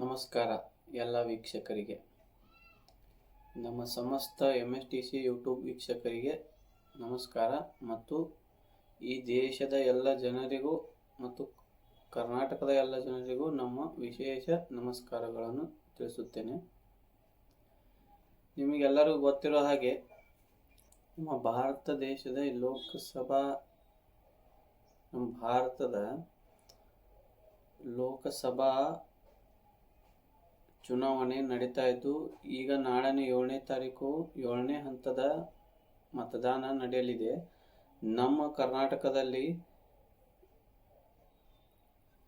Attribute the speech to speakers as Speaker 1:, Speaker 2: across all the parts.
Speaker 1: ನಮಸ್ಕಾರ ಎಲ್ಲ ವೀಕ್ಷಕರಿಗೆ. ನಮ್ಮ ಸಮಸ್ತ M S T C YouTube ವೀಕ್ಷಕರಿಗೆ ನಮಸ್ಕಾರ ಮತ್ತು ಈ ದೇಶದ ಎಲ್ಲ ಜನರಿಗೂ ಮತ್ತು ಕರ್ನಾಟಕದ ಎಲ್ಲ ಜನರಿಗೂ ನಮ್ಮ ವಿಶೇಷ ನಮಸ್ಕಾರಗಳನ್ನು ತಿಳಿಸುತ್ತೇನೆ. ನಿಮಗೆಲ್ಲರಿಗೂ ಗೊತ್ತಿರೋ ಹಾಗೆ ನಮ್ಮ ಭಾರತ ದೇಶದ ಲೋಕಸಭಾ ನಮ್ಮ ಭಾರತದ ಲೋಕಸಭಾ ಚುನಾವಣೆ ನಡೀತಾ ಇದ್ದು, ಈಗ ನಾಳೆನೇ ಏಳನೇ ತಾರೀಕು, ಏಳನೇ ಹಂತದ ಮತದಾನ ನಡೆಯಲಿದೆ. ನಮ್ಮ ಕರ್ನಾಟಕದಲ್ಲಿ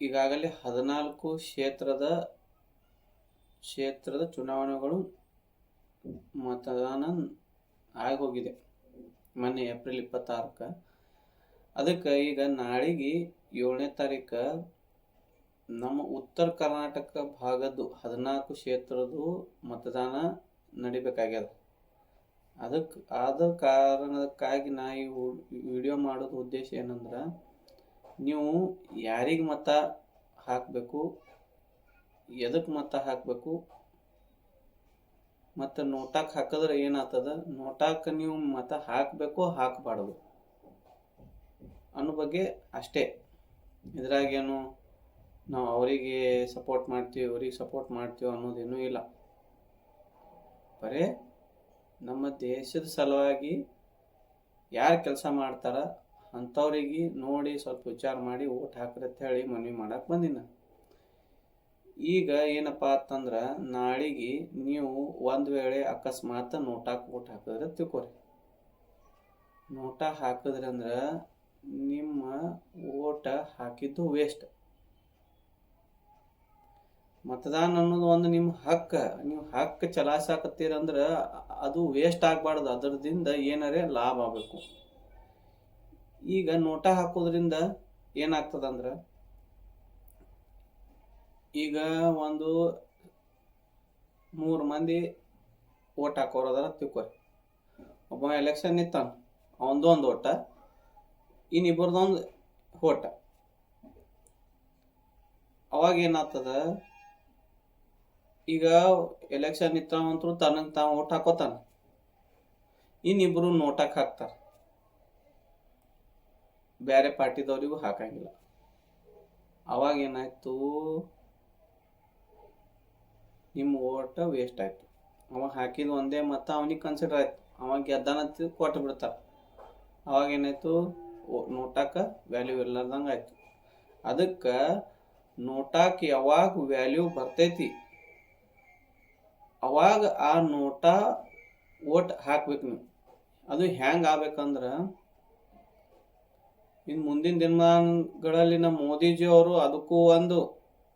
Speaker 1: ಈಗಾಗಲೇ ಹದಿನಾಲ್ಕು ಕ್ಷೇತ್ರದ ಕ್ಷೇತ್ರದ ಚುನಾವಣೆಗಳು ಮತದಾನ ಆಗೋಗಿದೆ. ಮೊನ್ನೆ ಏಪ್ರಿಲ್ ಇಪ್ಪತ್ತಾರಕ್ಕೆ. ಅದಕ್ಕೆ ಈಗ ನಾಳೆಗೆ ಏಳನೇ ತಾರೀಕು ನಮ್ಮ ಉತ್ತರ ಕರ್ನಾಟಕ ಭಾಗದ್ದು ಹದಿನಾಲ್ಕು ಕ್ಷೇತ್ರದ್ದು ಮತದಾನ ನಡಿಬೇಕಾಗ್ಯದ. ಅದಕ್ಕೆ ಆದ ಕಾರಣಕ್ಕಾಗಿ ನಾ ಈ ವಿಡಿಯೋ ಮಾಡೋದು ಉದ್ದೇಶ ಏನಂದ್ರೆ, ನೀವು ಯಾರಿಗೆ ಮತ ಹಾಕಬೇಕು ಎದಕ್ಕೆ ಮತ ಹಾಕಬೇಕು, ಮತ್ತು ನೋಟಾಕ್ ಹಾಕಿದ್ರೆ ಏನಾಗ್ತದ ನೋಟಾಕ್ ನೀವು ಮತ ಹಾಕಬೇಕು ಹಾಕಬಾರ್ದು ಅನ್ನೋ ಬಗ್ಗೆ ಅಷ್ಟೇ. ಇದ್ರಾಗೇನು ನಾವು ಅವರಿಗೆ ಸಪೋರ್ಟ್ ಮಾಡ್ತೀವಿ ಅವ್ರಿಗೆ ಸಪೋರ್ಟ್ ಮಾಡ್ತೀವಿ ಅನ್ನೋದೇನೂ ಇಲ್ಲ. ಬರೇ ನಮ್ಮ ದೇಶದ ಸಲುವಾಗಿ ಯಾರು ಕೆಲಸ ಮಾಡ್ತಾರ ಅಂಥವ್ರಿಗೆ ನೋಡಿ ಸ್ವಲ್ಪ ವಿಚಾರ ಮಾಡಿ ಓಟ್ ಅಂತ ಹೇಳಿ ಮನವಿ ಮಾಡಕ್ಕೆ ಬಂದಿನ. ಈಗ ಏನಪ್ಪ ಅಂತಂದ್ರೆ ನಾಳೆಗೆ ನೀವು ಒಂದು ವೇಳೆ ಅಕಸ್ಮಾತ್ ನೋಟಾಕ್ ಓಟ್ ಹಾಕಿದ್ರೆ ತಿಳ್ಕೊರಿ. ನೋಟ ಹಾಕಿದ್ರಂದ್ರೆ ನಿಮ್ಮ ಓಟ ಹಾಕಿದ್ದು ವೇಸ್ಟ್ ಮತದಾನ ಅನ್ನೋದು ಒಂದು ನಿಮ್ಮ ಹಕ್ಕ. ನೀವು ಹಕ್ಕ ಚಲಾಯಿಸಾಕತ್ತೀರಂದ್ರ ಅದು ವೇಸ್ಟ್ ಆಗಬಾರ್ದು. ಅದರದಿಂದ ಏನಾರೇ ಲಾಭ ಆಗಬೇಕು. ಈಗ ನೋಟ ಹಾಕೋದ್ರಿಂದ ಏನಾಗ್ತದಂದ್ರ ಈಗ ಒಂದು ಮೂರು ಮಂದಿ ಓಟ್ ಹಾಕೋರದಾರ ತಿಳ್ಕೊರಿ ಒಬ್ಬ ಎಲೆಕ್ಷನ್ ನಿಂತಾನ ಅವನದೊಂದು ಓಟ ಇನ್ನಿಬ್ಬರದೊಂದು ಓಟ ಅವಾಗ ಏನಾಗ್ತದ? ಈಗ ಎಲೆಕ್ಷನ್ ನಿಂತವಂತರು ತನಗೆ ತಾವು ಓಟ್ ಹಾಕೋತಾನ. ಇನ್ನಿಬ್ರು ನೋಟಕ್ಕೆ ಹಾಕ್ತಾರೆ. ಬೇರೆ ಪಾರ್ಟಿದವರಿಗೂ ಹಾಕಂಗಿಲ್ಲ. ಅವಾಗ ಏನಾಯ್ತು? ನಿಮ್ಮ ಓಟ ವೇಸ್ಟ್ ಆಯ್ತು. ಅವ ಹಾಕಿದ ಒಂದೇ ಮತ ಅವನಿಗೆ ಕನ್ಸಿಡರ್ ಆಯ್ತು. ಅವಾಗ ಗೆದ್ದಾನಂತ ಕೊಟ್ಟು ಬಿಡ್ತಾರೆ. ಅವಾಗ ಏನಾಯ್ತು? ನೋಟಕ್ಕೆ ವ್ಯಾಲ್ಯೂ ಇರ್ಲಾರ್ದಂಗೆ ಆಯ್ತು. ಅದಕ್ಕೆ ನೋಟಾಕ್ ಯಾವಾಗ ವ್ಯಾಲ್ಯೂ ಬರ್ತೈತಿ. ಅವಾಗ ಆ ನೋಟ ಓಟ್ ಹಾಕ್ಬೇಕು ನೀವು. ಅದು ಹೆಂಗೆ ಆಗ್ಬೇಕಂದ್ರೆ ಇನ್ನು ಮುಂದಿನ ದಿನಮಾನಗಳಲ್ಲಿ ನಮ್ಮ ಮೋದಿಜಿ ಅವರು ಅದಕ್ಕೂ ಒಂದು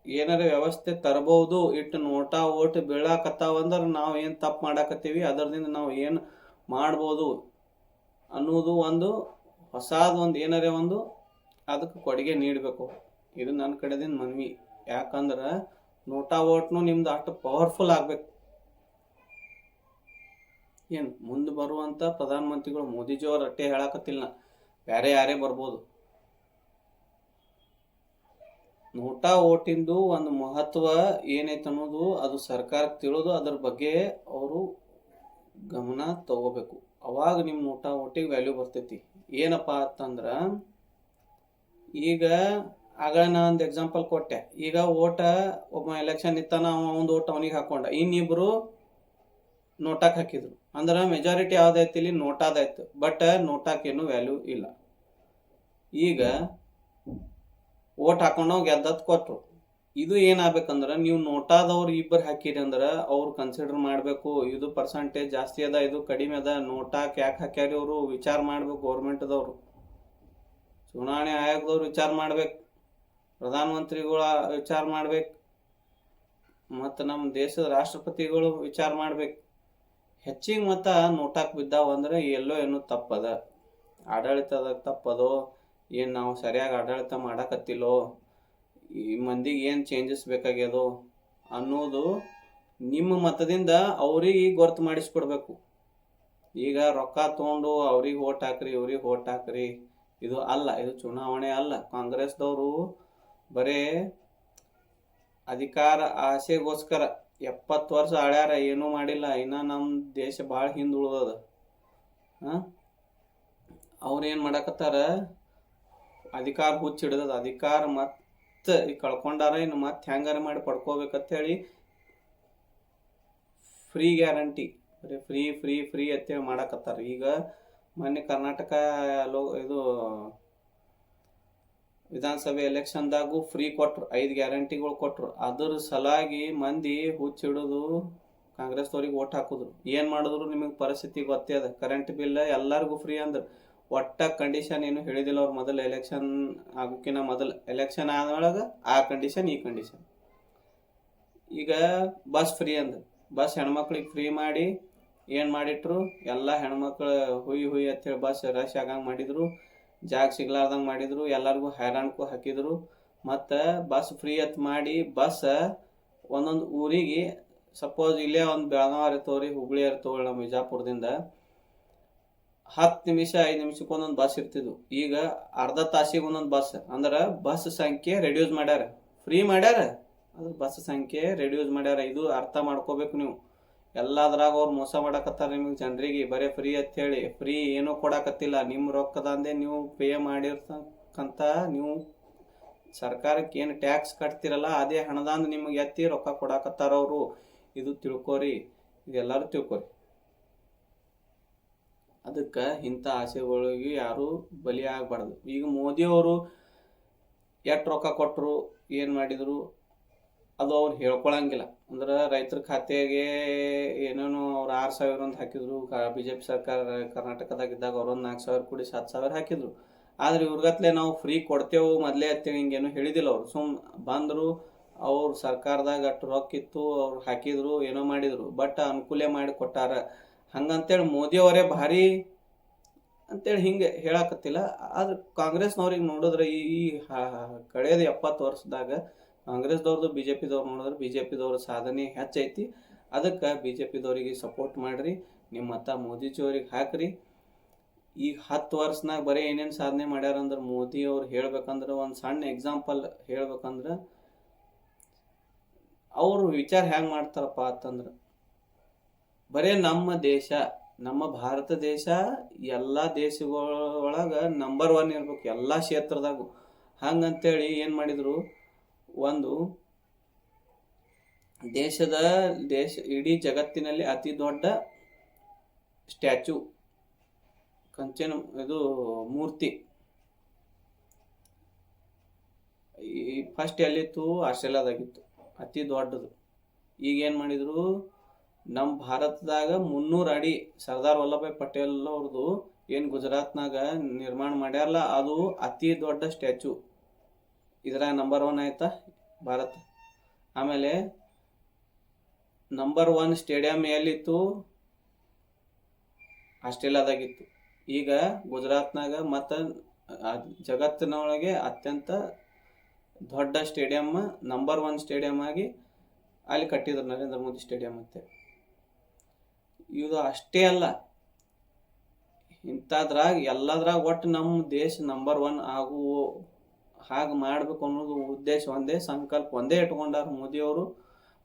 Speaker 1: ಏನಾರ ವ್ಯವಸ್ಥೆ ತರಬಹುದು ಇಟ್ಟು ನೋಟ ಓಟ್ ಬೀಳಾಕತ್ತಾವಂದ್ರೆ ನಾವು ಏನು ತಪ್ಪು ಮಾಡಾಕತ್ತೀವಿ ಅದರಿಂದ ನಾವು ಏನು ಮಾಡ್ಬೋದು ಅನ್ನೋದು ಒಂದು ಹೊಸಾದ ಒಂದು ಏನಾರೇ ಒಂದು ಅದಕ್ಕೆ ಕೊಡುಗೆ ನೀಡಬೇಕು. ಇದು ನನ್ನ ಕಡೆದಿಂದ ಮನವಿ. ಯಾಕಂದ್ರೆ ನೋಟಾ ಓಟ್ನು ನಿಮ್ದು ಅಷ್ಟು ಪವರ್ಫುಲ್ ಆಗ್ಬೇಕು. ಏನು ಮುಂದೆ ಬರುವಂಥ ಪ್ರಧಾನಮಂತ್ರಿಗಳು ಮೋದಿಜಿಯವ್ರು ಅಟ್ಟೆ ಹೇಳಕತ್ತಿಲ್ಲ. ಬೇರೆ ಯಾರೇ ಬರ್ಬೋದು. ನೋಟಾ ಓಟಿಂದು ಒಂದು ಮಹತ್ವ ಏನೈತೆ ಅನ್ನೋದು ಅದು ಸರ್ಕಾರಕ್ಕೆ ತಿಳಿದು, ಅದ್ರ ಬಗ್ಗೆ ಅವರು ಗಮನ ತಗೋಬೇಕು. ಅವಾಗ ನಿಮ್ಮ ನೋಟಾ ಓಟಿಗೆ ವ್ಯಾಲ್ಯೂ ಬರ್ತೈತಿ. ಏನಪ್ಪ ಅಂತಂದ್ರೆ, ಈಗ ಆಗ ನಾ ಒಂದು ಎಕ್ಸಾಂಪಲ್ ಕೊಟ್ಟೆ. ಈಗ ಓಟ ಒಬ್ಬ ಎಲೆಕ್ಷನ್ ಇತ್ತಾನ ಒಂದು ಓಟ್ ಅವನಿಗೆ ಹಾಕೊಂಡ. ಇನ್ನಿಬ್ರು ನೋಟಾಕ್ ಹಾಕಿದ್ರು. ಅಂದ್ರೆ ಮೆಜಾರಿಟಿ ಯಾವ್ದಾಯ್ತು ಇಲ್ಲಿ? ನೋಟಾದಾಯ್ತು. ಬಟ್ ನೋಟಾಕೇನು ವ್ಯಾಲ್ಯೂ ಇಲ್ಲ. ಈಗ ಓಟ್ ಹಾಕೊಂಡವ್ ಗೆದ್ದದ್ ಕೊಟ್ರು. ಇದು ಏನಾಗಬೇಕಂದ್ರೆ ನೀವು ನೋಟಾದವ್ರು ಇಬ್ಬರು ಹಾಕಿರಿ ಅಂದ್ರೆ ಅವ್ರು ಕನ್ಸಿಡರ್ ಮಾಡಬೇಕು. ಇದು ಪರ್ಸೆಂಟೇಜ್ ಜಾಸ್ತಿ ಅದ, ಇದು ಕಡಿಮೆ ಅದ. ನೋಟಾಕ್ ಯಾಕೆ ಹಾಕ್ಯಾರಿ ಅವರು? ವಿಚಾರ ಮಾಡ್ಬೇಕು ಗೌರ್ಮೆಂಟ್ದವರು ಚುನಾವಣೆ ಆಯೋಗದವ್ರು ವಿಚಾರ ಮಾಡ್ಬೇಕು. ಪ್ರಧಾನಮಂತ್ರಿಗಳ ವಿಚಾರ ಮಾಡ್ಬೇಕು. ಮತ್ತು ನಮ್ಮ ದೇಶದ ರಾಷ್ಟ್ರಪತಿಗಳು ವಿಚಾರ ಮಾಡ್ಬೇಕು. ಹೆಚ್ಚಿಗೆ ಮತ ನೋಟಾಕ್ ಬಿದ್ದಾವ ಅಂದ್ರೆ ಎಲ್ಲೋ ಏನೋ ತಪ್ಪದ. ಆಡಳಿತದ ತಪ್ಪದೋ, ಏನು ನಾವು ಸರಿಯಾಗಿ ಆಡಳಿತ ಮಾಡಕತ್ತಿಲ್ಲೋ, ಈ ಮಂದಿಗೆ ಏನು ಚೇಂಜಸ್ ಬೇಕಾಗ್ಯದೋ ಅನ್ನೋದು ನಿಮ್ಮ ಮತದಿಂದ ಅವ್ರಿಗೆ ಗೊರ್ತು ಮಾಡಿಸ್ಕೊಡ್ಬೇಕು. ಈಗ ರೊಕ್ಕ ತೊಗೊಂಡು ಅವ್ರಿಗೆ ಓಟ್ ಹಾಕ್ರಿ, ಇವ್ರಿಗೆ ಓಟ್ ಹಾಕ್ರಿ, ಇದು ಅಲ್ಲ, ಇದು ಚುನಾವಣೆ ಅಲ್ಲ. ಕಾಂಗ್ರೆಸ್ದವರು ಬರೇ ಅಧಿಕಾರ, ಆಸೆಗೋಸ್ಕರ ಎಪ್ಪತ್ತು ವರ್ಷ ಆಳ್ಯಾರ, ಏನೂ ಮಾಡಿಲ್ಲ. ಇನ್ನ ನಮ್ಮ ದೇಶ ಭಾಳ ಹಿಂದುಳಿದದ. ಹಾಂ? ಅವ್ರೇನು ಮಾಡಕತ್ತಾರ? ಅಧಿಕಾರ ಹುಚ್ಚ ಹಿಡ್ದದ. ಅಧಿಕಾರ ಮತ್ತೆ ಕಳ್ಕೊಂಡಾರ, ಇನ್ನು ಮತ್ತೆ ಹ್ಯಾಂಗಾರ ಮಾಡಿ ಪಡ್ಕೋಬೇಕಂತೇಳಿ ಫ್ರೀ ಗ್ಯಾರಂಟಿ ಬರೀ ಫ್ರೀ ಫ್ರೀ ಫ್ರೀ ಅಂತೇಳಿ ಮಾಡಕತ್ತಾರ. ಈಗ ಮೊನ್ನೆ ಕರ್ನಾಟಕ ಲೋ ಇದು ವಿಧಾನಸಭೆ ಎಲೆಕ್ಷನ್ದಾಗೂ ಫ್ರೀ ಕೊಟ್ರು, ಐದು ಗ್ಯಾರಂಟಿಗಳು ಕೊಟ್ಟರು ಅದ್ರ ಸಲಾಗಿ ಮಂದಿ ಹುಚ್ಚಿಡೋದು ಕಾಂಗ್ರೆಸ್ದವ್ರಿಗೆ ಓಟ್ ಹಾಕಿದ್ರು. ಏನು ಮಾಡಿದ್ರು ನಿಮಗೆ ಪರಿಸ್ಥಿತಿ ಗೊತ್ತೇ ಅದ. ಕರೆಂಟ್ ಬಿಲ್ ಎಲ್ಲರಿಗೂ ಫ್ರೀ ಅಂದ್ರೆ. ಒಟ್ಟ ಕಂಡೀಷನ್ ಏನು ಹೇಳಿದಿಲ್ಲ ಅವ್ರು ಮೊದಲು ಎಲೆಕ್ಷನ್ ಆಗೋಕ್ಕಿಂತ ಮೊದಲು. ಎಲೆಕ್ಷನ್ ಆದೊಳಗೆ ಆ ಕಂಡೀಷನ್ ಈ ಕಂಡೀಷನ್ ಈಗ ಬಸ್ ಫ್ರೀ ಅಂದ ಬಸ್ ಹೆಣ್ಮಕ್ಳಿಗೆ ಫ್ರೀ ಮಾಡಿ ಏನು ಮಾಡಿಟ್ರು? ಎಲ್ಲ ಹೆಣ್ಮಕ್ಳು ಹುಯಿ ಹುಯ್ ಅಂತೇಳಿ ಬಸ್ ರಶ್ ಆಗಂಗೆ ಮಾಡಿದ್ರು. ಜಾಗ ಸಿಗ್ಲಾರ್ದಂಗೆ ಮಾಡಿದ್ರು, ಎಲ್ಲರಿಗೂ ಹೈರಾಣ್ಕು ಹಾಕಿದ್ರು. ಮತ್ತು ಬಸ್ ಫ್ರೀ ಅತ್ ಮಾಡಿ ಬಸ್ ಒಂದೊಂದು ಊರಿಗೆ ಸಪೋಸ್ ಇಲ್ಲೇ ಒಂದು ಬೆಳಗಾವಿ ಇರ್ತವ್ರಿ ಹುಬ್ಳಿ ಇರ್ತವಲ್ಲ ನಮ್ಮ ಬಿಜಾಪುರದಿಂದ ಹತ್ತು ನಿಮಿಷ, ಐದು ನಿಮಿಷಕ್ಕೆ ಒಂದೊಂದು ಬಸ್ ಇರ್ತಿದ್ವು. ಈಗ ಅರ್ಧ ತಾಸಿಗೆ ಒಂದೊಂದು ಬಸ್ ಅಂದ್ರೆ ಬಸ್ ಸಂಖ್ಯೆ ರೆಡ್ಯೂಸ್ ಮಾಡ್ಯಾರ. ಫ್ರೀ ಮಾಡ್ಯಾರ ಅದು ಬಸ್ ಸಂಖ್ಯೆ ರೆಡ್ಯೂಸ್ ಮಾಡ್ಯಾರ. ಇದು ಅರ್ಥ ಮಾಡ್ಕೋಬೇಕು ನೀವು. ಎಲ್ಲದ್ರಾಗ ಅವ್ರು ಮೋಸ ಮಾಡಕತ್ತಾರ ನಿಮಗೆ ಜನರಿಗೆ, ಬರೀ ಫ್ರೀ ಅಂತ ಹೇಳಿ. ಫ್ರೀ ಏನೂ ಕೊಡಕತ್ತಿಲ್ಲ. ನಿಮ್ಮ ರೊಕ್ಕದಂದೆ ನೀವು ಪೇ ಮಾಡಿರ್ತಕ್ಕಂಥ ನೀವು ಸರ್ಕಾರಕ್ಕೆ ಏನು ಟ್ಯಾಕ್ಸ್ ಕಟ್ತಿರಲ್ಲ, ಅದೇ ಹಣದಂದ ನಿಮಗೆ ಎತ್ತಿ ರೊಕ್ಕ ಕೊಡಕತ್ತಾರ ಅವರು. ಇದು ತಿಳ್ಕೊರಿ, ಇದೆಲ್ಲರೂ ತಿಳ್ಕೊರಿ. ಅದಕ್ಕೆ ಇಂಥ ಆಸೆಗಳಿಗೆ ಯಾರೂ ಬಲಿಯಾಗಬಾರ್ದು ಈಗ ಮೋದಿಯವರು ಎಷ್ಟು ರೊಕ್ಕ ಕೊಟ್ಟರು ಏನು ಮಾಡಿದರು? ಅದು ಅವ್ರು ಹೇಳ್ಕೊಳಂಗಿಲ್ಲ. ಅಂದ್ರೆ ರೈತರ ಖಾತೆಗೆ ಏನೇನು ಅವ್ರು ಆರು ಸಾವಿರ ಅಂತ ಹಾಕಿದ್ರು ಬಿ ಜೆ ಪಿ ಸರ್ಕಾರ ಕರ್ನಾಟಕದಾಗಿದ್ದಾಗ ಅವ್ರೊಂದು ನಾಲ್ಕು ಸಾವಿರ ಕೂಡಿ ಸಾತ್ ಸಾವಿರ ಹಾಕಿದ್ರು. ಆದ್ರೆ ಇವ್ರಗತ್ಲೆ ನಾವು ಫ್ರೀ ಕೊಡ್ತೇವೆ ಮೊದಲೇ ಅಂತೇಳಿ ಹಿಂಗೇನು ಹೇಳಿದಿಲ್ಲ ಅವ್ರು. ಸುಮ್ ಬಂದರು, ಅವ್ರು ಸರ್ಕಾರದಾಗ ಅಷ್ಟು ರೊಕ್ಕ ಇತ್ತು, ಅವ್ರು ಹಾಕಿದ್ರು, ಏನೋ ಮಾಡಿದ್ರು. ಬಟ್ ಅನುಕೂಲ ಮಾಡಿ ಕೊಟ್ಟಾರ. ಹಂಗಂತೇಳಿ ಮೋದಿಯವರೇ ಭಾರಿ ಅಂತೇಳಿ ಹಿಂಗೆ ಹೇಳಕತ್ತಿಲ್ಲ. ಆದ್ರೆ ಕಾಂಗ್ರೆಸ್ನವ್ರಿಗೆ ನೋಡಿದ್ರೆ ಈ ಕಳೆದ ಎಪ್ಪತ್ತು ವರ್ಷದಾಗ ಕಾಂಗ್ರೆಸ್ದವ್ರದ್ದು ಬಿ ಜೆ ಪಿದವ್ರು ನೋಡಿದ್ರೆ ಬಿ ಜೆ ಪಿದವ್ರ ಸಾಧನೆ ಹೆಚ್ಚೈತಿ. ಅದಕ್ಕೆ ಬಿ ಜೆ ಪಿದವ್ರಿಗೆ ಸಪೋರ್ಟ್ ಮಾಡಿರಿ, ನಿಮ್ಮ ಅತ್ತ ಮೋದಿಜಿಯವ್ರಿಗೆ ಹಾಕ್ರಿ. ಈಗ ಹತ್ತು ವರ್ಷನಾಗ ಬರೀ ಏನೇನು ಸಾಧನೆ ಮಾಡ್ಯಾರಂದ್ರೆ ಮೋದಿ ಅವ್ರು ಹೇಳ್ಬೇಕಂದ್ರೆ ಒಂದು ಸಣ್ಣ ಎಕ್ಸಾಂಪಲ್ ಹೇಳ್ಬೇಕಂದ್ರೆ ಅವರು ವಿಚಾರ ಹೆಂಗೆ ಮಾಡ್ತಾರಪ್ಪ ಅಂತಂದ್ರೆ ಬರೇ ನಮ್ಮ ದೇಶ, ನಮ್ಮ ಭಾರತ ದೇಶ, ಎಲ್ಲ ದೇಶಗಳೊಳಗೆ ನಂಬರ್ ಒನ್ ಇರ್ಬೇಕು ಎಲ್ಲ ಕ್ಷೇತ್ರದಾಗೂ. ಹಂಗಂತೇಳಿ ಏನು ಮಾಡಿದರು ಒಂದು, ದೇಶದ, ದೇಶ, ಇಡೀ ಜಗತ್ತಿನಲ್ಲಿ ಅತಿ ದೊಡ್ಡ ಸ್ಟ್ಯಾಚು, ಕಂಚಿನ, ಇದು ಮೂರ್ತಿ. ಈ ಫಸ್ಟ್ ಎಲ್ಲಿತ್ತು? ಆಸ್ಟ್ರೇಲಿಯಾದಾಗಿತ್ತು. ಅತಿ ದೊಡ್ಡದು. ಈಗ ಏನು ಮಾಡಿದರು? ನಮ್ಮ ಭಾರತದಾಗ ಮುನ್ನೂರು ಅಡಿ ಸರ್ದಾರ್ ವಲ್ಲಭಾಯ್ ಪಟೇಲ್ ಅವ್ರದ್ದು ಏನು ಗುಜರಾತ್ನಾಗ ನಿರ್ಮಾಣ ಮಾಡ್ಯಾರಲ್ಲ, ಅದು ಅತಿ ದೊಡ್ಡ ಸ್ಟ್ಯಾಚು. ಇದ್ರಾಗ ನಂಬರ್ ಒನ್ ಆಯ್ತಾ? ಭಾರತ. ಆಮೇಲೆ ನಂಬರ್ ಒನ್ ಸ್ಟೇಡಿಯಂ ಎಲ್ಲಿತ್ತು? ಆಸ್ಟ್ರೇಲಿಯಾದಾಗಿತ್ತು. ಈಗ ಗುಜರಾತ್ನಾಗ ಮತ್ತು ಜಗತ್ತಿನೊಳಗೆ ಅತ್ಯಂತ ದೊಡ್ಡ ಸ್ಟೇಡಿಯಂ ನಂಬರ್ ಒನ್ ಸ್ಟೇಡಿಯಂ ಆಗಿ ಅಲ್ಲಿ ಕಟ್ಟಿದ್ರು ನರೇಂದ್ರ ಮೋದಿ ಸ್ಟೇಡಿಯಂ ಮತ್ತೆ ಇದು ಅಷ್ಟೇ ಅಲ್ಲ. ಇಂಥದ್ರಾಗ ಎಲ್ಲದ್ರಾಗ ಒಟ್ಟು ನಮ್ಮ ದೇಶ ನಂಬರ್ ಒನ್ ಆಗು ಹಾಗೆ ಮಾಡ್ಬೇಕು ಅನ್ನೋದು ಉದ್ದೇಶ ಒಂದೇ, ಸಂಕಲ್ಪ ಒಂದೇ ಇಟ್ಕೊಂಡಾರ ಮೋದಿಯವರು.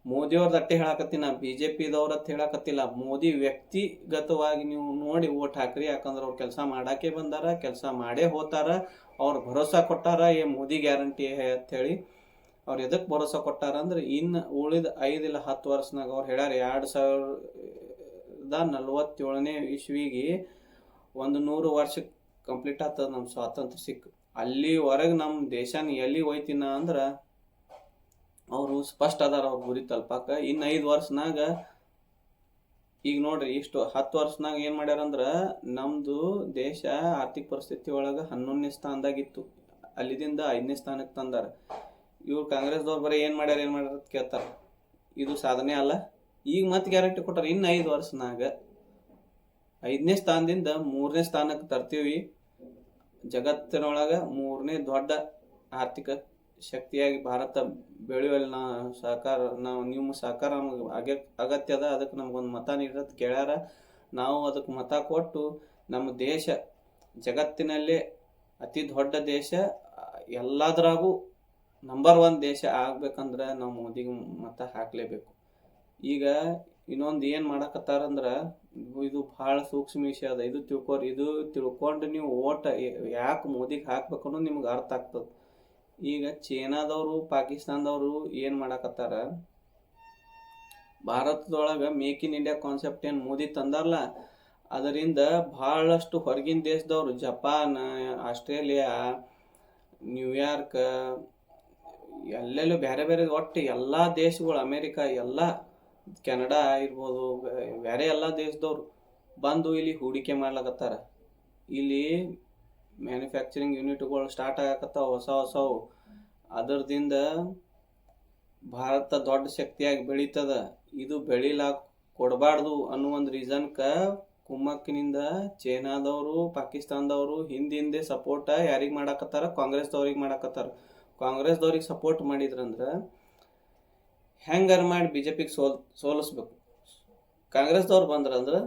Speaker 1: ಮೋದಿಯವ್ರದ್ದು ಅಟ್ಟೆ ಹೇಳಕತ್ತಿನ ಬಿ ಜೆ ಅಂತ ಹೇಳಕತ್ತಿಲ್ಲ. ಮೋದಿ ವ್ಯಕ್ತಿಗತವಾಗಿ ನೀವು ನೋಡಿ ಓಟ್ ಹಾಕ್ರಿ, ಯಾಕಂದ್ರೆ ಅವ್ರು ಕೆಲಸ ಮಾಡಾಕೆ ಬಂದಾರ, ಕೆಲಸ ಮಾಡೇ ಹೋತಾರ. ಅವ್ರು ಭರೋಸಾ ಕೊಟ್ಟಾರ, ಏ ಮೋದಿ ಗ್ಯಾರಂಟಿ ಹೇಳಿ ಅವ್ರು ಎದಕ್ಕೆ ಭರೋಸಾ ಕೊಟ್ಟಾರ ಅಂದ್ರೆ, ಇನ್ನು ಉಳಿದ ಐದು ಇಲ್ಲ ಹತ್ತು ವರ್ಷನಾಗ ಅವ್ರು ಹೇಳ್ಯಾರ, ಎರಡು ಸಾವಿರದ ನಲ್ವತ್ತೇಳನೇ ಇಸ್ವಿಗೆ ಒಂದು ನೂರು ವರ್ಷಕ್ಕೆ ಕಂಪ್ಲೀಟ್ ಆಗ್ತದ ನಮ್ಮ ಸ್ವಾತಂತ್ರ್ಯ ಸಿಕ್ಕ ಅಲ್ಲಿವರೆಗೆ ನಮ್ಮ ದೇಶನ ಎಲ್ಲಿ ಹೋಯ್ತಿನ ಅಂದ್ರೆ ಅವರು ಸ್ಪಷ್ಟ ಅದಾರ ಅವ್ರ ಗುರಿ ತಲುಪಾಕ. ಇನ್ನು ಐದು ವರ್ಷನಾಗ ಈಗ ನೋಡ್ರಿ ಇಷ್ಟು ಹತ್ತು ವರ್ಷನಾಗ ಏನು ಮಾಡ್ಯಾರ ಅಂದ್ರೆ ನಮ್ಮದು ದೇಶ ಆರ್ಥಿಕ ಪರಿಸ್ಥಿತಿ ಒಳಗೆ ಹನ್ನೊಂದನೇ ಸ್ಥಾನದಾಗಿತ್ತು. ಅಲ್ಲಿದಿಂದ ಐದನೇ ಸ್ಥಾನಕ್ಕೆ ತಂದಾರ. ಇವ್ರು ಕಾಂಗ್ರೆಸ್ದವ್ರು ಬರೀ ಏನು ಮಾಡ್ಯಾರ ಏನು ಮಾಡ್ಯಾರ ಅಂತ ಕೇಳ್ತಾರೆ. ಇದು ಸಾಧನೆ ಅಲ್ಲ. ಈಗ ಮತ್ತೆ ಗ್ಯಾರಂಟಿ ಕೊಟ್ಟಾರ ಇನ್ನು ಐದು ವರ್ಷನಾಗ. ಐದನೇ ಸ್ಥಾನದಿಂದ ಮೂರನೇ ಸ್ಥಾನಕ್ಕೆ ತರ್ತೀವಿ. ಜಗತ್ತಿನೊಳಗೆ ಮೂರನೇ ದೊಡ್ಡ ಆರ್ಥಿಕ ಶಕ್ತಿಯಾಗಿ ಭಾರತ ಬೆಳೆಯುವಲ್ಲಿ ನಾ ಸಹಕಾರ, ನಾವು ನಿಮ್ಮ ಸಹಕಾರ ನಮಗೆ ಅಗ ಅಗತ್ಯ ಅದ, ಅದಕ್ಕೆ ನಮಗೊಂದು ಮತ ನೀಡೋದು ಕೇಳ್ಯಾರ. ನಾವು ಅದಕ್ಕೆ ಮತ ಕೊಟ್ಟು ನಮ್ಮ ದೇಶ ಜಗತ್ತಿನಲ್ಲೇ ಅತಿ ದೊಡ್ಡ ದೇಶ, ಎಲ್ಲದ್ರಾಗೂ ನಂಬರ್ ಒನ್ ದೇಶ ಆಗ್ಬೇಕಂದ್ರೆ ನಾವು ಮೋದಿಗೆ ಮತ ಹಾಕ್ಲೇಬೇಕು. ಈಗ ಇನ್ನೊಂದು ಏನು ಮಾಡಕತ್ತಾರಂದ್ರ ಇದು ಭಾಳ ಸೂಕ್ಷ್ಮ ವಿಷಯ ಅದ. ಇದು ತಿಳ್ಕೊರಿ ಇದು ತಿಳ್ಕೊಂಡು ನೀವು ಓಟ್ ಯಾಕೆ ಮೋದಿಗೆ ಹಾಕ್ಬೇಕು ಅನ್ನೋದು ನಿಮ್ಗೆ ಅರ್ಥ ಆಗ್ತದೆ. ಈಗ ಚೀನಾದವರು, ಪಾಕಿಸ್ತಾನದವರು ಏನು ಮಾಡಕತ್ತಾರ? ಭಾರತದೊಳಗೆ ಮೇಕ್ ಇನ್ ಇಂಡಿಯಾ ಕಾನ್ಸೆಪ್ಟ್ ಏನು ಮೋದಿ ತಂದಾರಲ್ಲ ಅದರಿಂದ ಭಾಳಷ್ಟು ಹೊರಗಿನ ದೇಶದವರು ಜಪಾನ್, ಆಸ್ಟ್ರೇಲಿಯಾ, ನ್ಯೂಯಾರ್ಕ್, ಎಲ್ಲೆಲ್ಲೂ ಬೇರೆ ಬೇರೆ ಒಟ್ಟು ಎಲ್ಲ ದೇಶಗಳು, ಅಮೇರಿಕಾ ಎಲ್ಲ ಕೆನಡಾ ಇರ್ಬೋದು, ಬೇರೆ ಎಲ್ಲ ದೇಶದವ್ರು ಬಂದು ಇಲ್ಲಿ ಹೂಡಿಕೆ ಮಾಡ್ಲಕತ್ತಾರ. ಇಲ್ಲಿ ಮ್ಯಾನುಫ್ಯಾಕ್ಚರಿಂಗ್ ಯೂನಿಟ್ಗಳು ಸ್ಟಾರ್ಟ್ ಆಗಕತ್ತಾವ ಹೊಸ ಹೊಸವು. ಅದರದಿಂದ ಭಾರತ ದೊಡ್ಡ ಶಕ್ತಿಯಾಗಿ ಬೆಳೀತದ. ಇದು ಬೆಳಿಲಾಕ್ ಕೊಡಬಾರ್ದು ಅನ್ನೋ ಒಂದು ರೀಸನ್ಕ ಕುಮ್ಮಕ್ಕಿನಿಂದ ಚೈನಾದವರು, ಪಾಕಿಸ್ತಾನದವರು ಹಿಂದಿಂದೆ ಸಪೋರ್ಟ ಯಾರಿಗೆ ಮಾಡಾಕತ್ತಾರ? ಕಾಂಗ್ರೆಸ್ದವ್ರಿಗೆ ಮಾಡಾಕತ್ತಾರ. ಕಾಂಗ್ರೆಸ್ದವ್ರಿಗೆ ಸಪೋರ್ಟ್ ಮಾಡಿದ್ರಂದ್ರೆ ಹೆಂಗಾರ ಮಾಡಿ ಬಿ ಜೆ ಪಿಗೆ ಸೋಲ್, ಸೋಲಿಸ್ಬೇಕು. ಕಾಂಗ್ರೆಸ್ದವ್ರು ಬಂದ್ರಂದ್ರೆ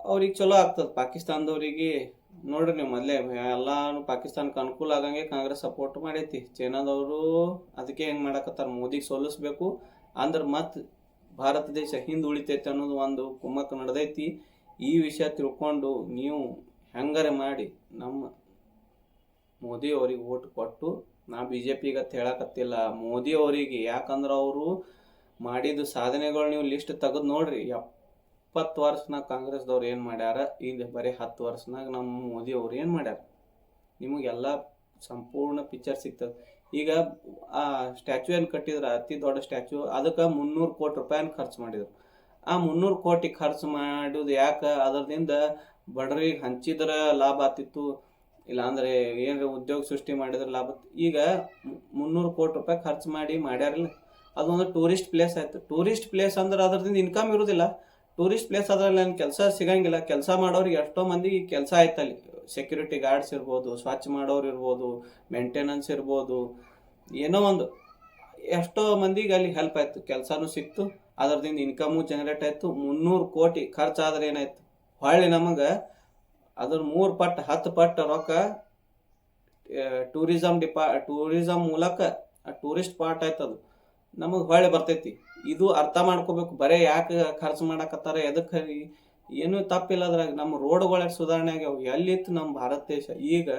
Speaker 1: ಅವ್ರಿಗೆ ಚಲೋ ಆಗ್ತದೆ. ಪಾಕಿಸ್ತಾನದವ್ರಿಗೆ ನೋಡ್ರಿ ನೀವು ಮೊದಲೇ, ಎಲ್ಲಾನು ಪಾಕಿಸ್ತಾನಕ್ಕೆ ಅನುಕೂಲ ಆಗಂಗೆ ಕಾಂಗ್ರೆಸ್ ಸಪೋರ್ಟ್ ಮಾಡೈತಿ. ಚೈನಾದವರು ಅದಕ್ಕೆ ಹೆಂಗೆ ಮಾಡಕತ್ತಾರ? ಮೋದಿಗೆ ಸೋಲಿಸ್ಬೇಕು. ಅಂದ್ರೆ ಮತ್ತೆ ಭಾರತ ದೇಶ ಹಿಂದೆ ಉಳಿತೈತೆ ಅನ್ನೋದು ಒಂದು ಕುಮ್ಮಕ್ಕ ನಡೆದೈತಿ. ಈ ವಿಷಯ ತಿಳ್ಕೊಂಡು ನೀವು ಹೆಂಗಾರೆ ಮಾಡಿ ನಮ್ಮ ಮೋದಿ ಅವ್ರಿಗೆ ಓಟ್ ಕೊಟ್ಟು ನಾ ಬಿ ಜೆ ಪಿಗೆ ಅಂತ ಹೇಳಕತ್ತಿಲ್ಲ. ಮೋದಿ ಅವರಿಗೆ ಯಾಕಂದ್ರೆ ಅವರು ಮಾಡಿದ ಸಾಧನೆಗಳು ನೀವು ಲಿಸ್ಟ್ ತೆಗೆದು ನೋಡ್ರಿ. ಎಪ್ಪತ್ತು ವರ್ಷನಾಗ ಕಾಂಗ್ರೆಸ್ದವ್ರು ಏನು ಮಾಡ್ಯಾರ? ಈಗ ಬರೀ ಹತ್ತು ವರ್ಷನಾಗ ನಮ್ಮ ಮೋದಿ ಅವರು ಏನು ಮಾಡ್ಯಾರ? ನಿಮಗೆಲ್ಲ ಸಂಪೂರ್ಣ ಪಿಕ್ಚರ್ ಸಿಗ್ತದೆ. ಈಗ ಆ ಸ್ಟ್ಯಾಚ್ಯೂ ಏನು ಕಟ್ಟಿದ್ರೆ? ಅತಿ ದೊಡ್ಡ ಸ್ಟ್ಯಾಚ್ಯೂ ಅದಕ್ಕೆ ಮುನ್ನೂರು ಕೋಟಿ ರೂಪಾಯಿನ ಖರ್ಚು ಮಾಡಿದ್ರು. ಆ ಮುನ್ನೂರು ಕೋಟಿ ಖರ್ಚು ಮಾಡೋದು ಯಾಕೆ? ಅದರದಿಂದ ಬಡವರಿಗೆ ಹಂಚಿದ್ರೆ ಲಾಭ ಆತಿತ್ತು. ಇಲ್ಲಾಂದ್ರೆ ಏನಾರ ಉದ್ಯೋಗ ಸೃಷ್ಟಿ ಮಾಡಿದ್ರೆ ಲಾಭ ಈಗ ಮುನ್ನೂರು ಕೋಟಿ ರೂಪಾಯಿ ಖರ್ಚು ಮಾಡಿ ಮಾಡ್ಯಾರಲ್ಲ, ಅದೊಂದು ಟೂರಿಸ್ಟ್ ಪ್ಲೇಸ್ ಆಯ್ತು. ಟೂರಿಸ್ಟ್ ಪ್ಲೇಸ್ ಅಂದ್ರೆ ಅದರಿಂದ ಇನ್ಕಮ್ ಇರೋದಿಲ್ಲ. ಟೂರಿಸ್ಟ್ ಪ್ಲೇಸ್ ಅದ್ರಲ್ಲಿ ಏನು ಕೆಲಸ ಸಿಗಂಗಿಲ್ಲ. ಕೆಲಸ ಮಾಡೋರಿಗೆ ಎಷ್ಟೋ ಮಂದಿಗೆ ಕೆಲಸ ಆಯ್ತಲ್ಲಿ ಸೆಕ್ಯೂರಿಟಿ ಗಾರ್ಡ್ಸ್ ಇರ್ಬೋದು, ಸ್ವಚ್ಛ ಮಾಡೋರು ಇರ್ಬೋದು ಮೇಂಟೆನೆನ್ಸ್ ಇರ್ಬೋದು, ಏನೋ ಒಂದು. ಎಷ್ಟೋ ಮಂದಿಗೆ ಅಲ್ಲಿ ಹೆಲ್ಪ್ ಆಯ್ತು. ಕೆಲಸನೂ ಸಿಕ್ತು, ಅದರದಿಂದ ಇನ್ಕಮು ಜನರೇಟ್ ಆಯ್ತು. ಮುನ್ನೂರು ಕೋಟಿ ಖರ್ಚಾದ್ರೆ ಏನಾಯ್ತು? ಹೊಳ್ಳಿ ನಮಗೆ ಅದ್ರ ಮೂರು ಪಟ್ಟು ಹತ್ತು ಪಟ್ಟು ರೊಕ್ಕ ಟೂರಿಸಮ್ ಡಿಪಾ ಟೂರಿಸಮ್ ಮೂಲಕ ಟೂರಿಸ್ಟ್ ಪಾರ್ಟ್ ಆಯ್ತದು ನಮಗೆ ಹೊಳ್ಳಿ ಬರ್ತೈತಿ. ಇದು ಅರ್ಥ ಮಾಡ್ಕೋಬೇಕು. ಬರೇ ಯಾಕೆ ಖರ್ಚು ಮಾಡಕತ್ತಾರ ಎದಕ್ಕೆ ಏನೂ ತಪ್ಪಿಲ್ಲ ಅದ್ರಾಗ. ನಮ್ಮ ರೋಡ್ಗಳ ಸುಧಾರಣೆ ಆಗ್ಯಾವ? ಎಲ್ಲಿತ್ತು ನಮ್ಮ ಭಾರತ ದೇಶ? ಈಗ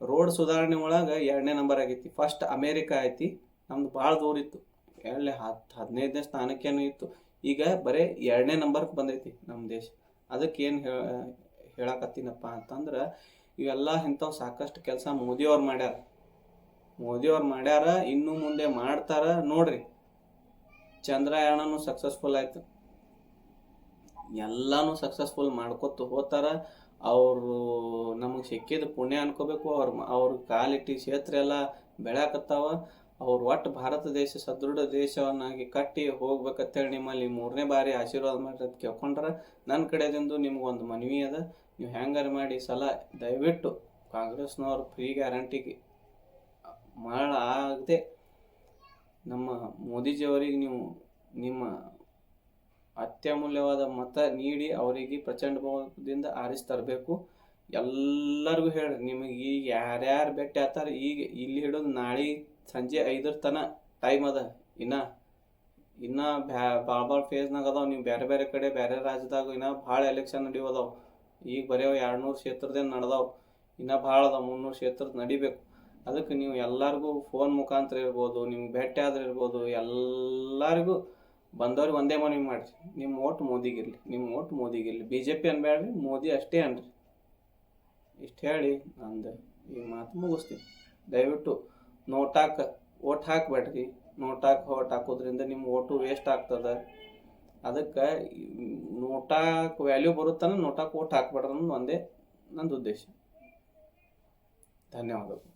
Speaker 1: ರೋಡ್ ಸುಧಾರಣೆ ಒಳಗೆ ಎರಡನೇ ನಂಬರ್ ಆಗೈತಿ. ಫಸ್ಟ್ ಅಮೇರಿಕಾ ಐತಿ ನಮ್ದು ಭಾಳ ದೂರ ಇತ್ತು. ಎರಡನೇ ಹತ್ತು, ಹದಿನೈದನೇ ಸ್ಥಾನಕ್ಕೇನು ಇತ್ತು. ಈಗ ಬರೀ ಎರಡನೇ ನಂಬರ್ಗೆ ಬಂದೈತಿ ನಮ್ಮ ದೇಶ. ಅದಕ್ಕೆ ಏನು ಹೇಳಕತ್ತೀನಪ್ಪ ಅಂತಂದ್ರೆ, ಇವೆಲ್ಲ ಇಂಥವು ಸಾಕಷ್ಟು ಕೆಲಸ ಮೋದಿಯವ್ರು ಮಾಡ್ಯಾರ. ಮೋದಿಯವ್ರು ಮಾಡ್ಯಾರ, ಇನ್ನೂ ಮುಂದೆ ಮಾಡ್ತಾರ, ನೋಡ್ರಿ. ಚಂದ್ರಯಾನನು ಸಕ್ಸಸ್ಫುಲ್ ಆಯ್ತು. ಎಲ್ಲಾನು ಸಕ್ಸಸ್ಫುಲ್ ಮಾಡ್ಕೊತ ಹೋತಾರ. ಅವರು ನಮಗೆ ಸಿಕ್ಕಿದ ಪುಣ್ಯ ಅನ್ಕೋಬೇಕು, ಅವ್ರ ಅವ್ರ ಕಾಲಿಟ್ಟಿ ಕ್ಷೇತ್ರ ಎಲ್ಲ ಬೆಳಕತ್ತಾವ ಅವ್ರು ಒಟ್ಟು ಭಾರತ ದೇಶ ಸದೃಢ ದೇಶವನ್ನಾಗಿ ಕಟ್ಟಿ ಹೋಗ್ಬೇಕಂತೇಳಿ ನಿಮ್ಮಲ್ಲಿ ಮೂರನೇ ಬಾರಿ ಆಶೀರ್ವಾದ ಮಾಡಿ ಕೇಳ್ಕೊಂಡ್ರೆ ಕೇಳ್ಕೊಂಡ್ರ ನನ್ನ ಕಡೆದಿಂದ ನಿಮ್ಗೊಂದು ಮನವಿ ಅದ. ನೀವು ಹ್ಯಾಂಗಾರು ಮಾಡಿ ಸಲ ದಯವಿಟ್ಟು ಕಾಂಗ್ರೆಸ್ನವ್ರು ಫ್ರೀ ಗ್ಯಾರಂಟಿಗೆ ಆಗದೆ ನಮ್ಮ ಮೋದಿಜಿಯವರಿಗೆ ನೀವು ನಿಮ್ಮ ಅತ್ಯಮೂಲ್ಯವಾದ ಮತ ನೀಡಿ ಅವರಿಗೆ ಪ್ರಚಂಡ ಬಹುಮತದಿಂದ ಆರಿಸಿ ತರಬೇಕು. ಎಲ್ಲರಿಗೂ ಹೇಳಿ ನಿಮಗೆ ಈಗ ಯಾರ್ಯಾರು ಭೇಟಿ ಆತಾರ ಈಗ ಇಲ್ಲಿ ಹಿಡಿದು ನಾಳೆ ಸಂಜೆ ಐದರ ತನ ಟೈಮ್ ಅದ. ಇನ್ನ ಇನ್ನ ಬ್ಯಾ ಭಾಳ ಭಾಳ ಫೇಸ್ನಾಗ ಅದಾವ. ನೀವು ಬೇರೆ ಬೇರೆ ಕಡೆ ಬೇರೆ ರಾಜ್ಯದಾಗ ಇನ್ನ ಭಾಳ ಎಲೆಕ್ಷನ್ ನಡಿಯೋದಾವ ಈಗ ಬರೀ ಎರಡು ನೂರು ಕ್ಷೇತ್ರದಿಂದ ನಡೆದಾವ. ಇನ್ನೂ ಭಾಳ ಅದಾವ. ಮುನ್ನೂರು ಕ್ಷೇತ್ರದ ನಡಿಬೇಕು. ಅದಕ್ಕೆ ನೀವು ಎಲ್ಲರಿಗೂ ಫೋನ್ ಮುಖಾಂತರ ಇರ್ಬೋದು, ನಿಮ್ಗೆ ಭೇಟಿ ಆದ್ರೆ ಇರ್ಬೋದು, ಎಲ್ಲರಿಗೂ ಬಂದವ್ರಿಗೆ ಒಂದೇ ಮನವಿ ಮಾಡಿರಿ ನಿಮ್ಮ ಓಟ್ ಮೋದಿಗಿರಲಿ ನಿಮ್ಮ ಓಟ್ ಮೋದಿಗಿರಲಿ. ಬಿ ಜೆ ಪಿ ಅನ್ಬೇಡ್ರಿ ಮೋದಿ ಅಷ್ಟೇ ಅನ್ರಿ. ಇಷ್ಟು ಹೇಳಿ ನಂದು ಈ ಮಾತು ಮುಗಿಸ್ತೀನಿ. ದಯವಿಟ್ಟು ನೋಟಾಕ ಓಟ್ ಹಾಕ್ಬೇಡ್ರಿ. ಹಾಕಿ, ಓಟ್ ಹಾಕೋದ್ರಿಂದ ನಿಮ್ಮ ಓಟು ವೇಸ್ಟ್ ಆಗ್ತದೆ. ಅದಕ್ಕೆ ನೋಟಾಕ್ ವ್ಯಾಲ್ಯೂ ಬರುತ್ತಾನೆ ನೋಟಾಕ್ ಓಟ್ ಹಾಕ್ಬಾರ್ದು ಒಂದೇ ನಂದು ಉದ್ದೇಶ. ಧನ್ಯವಾದಗಳು.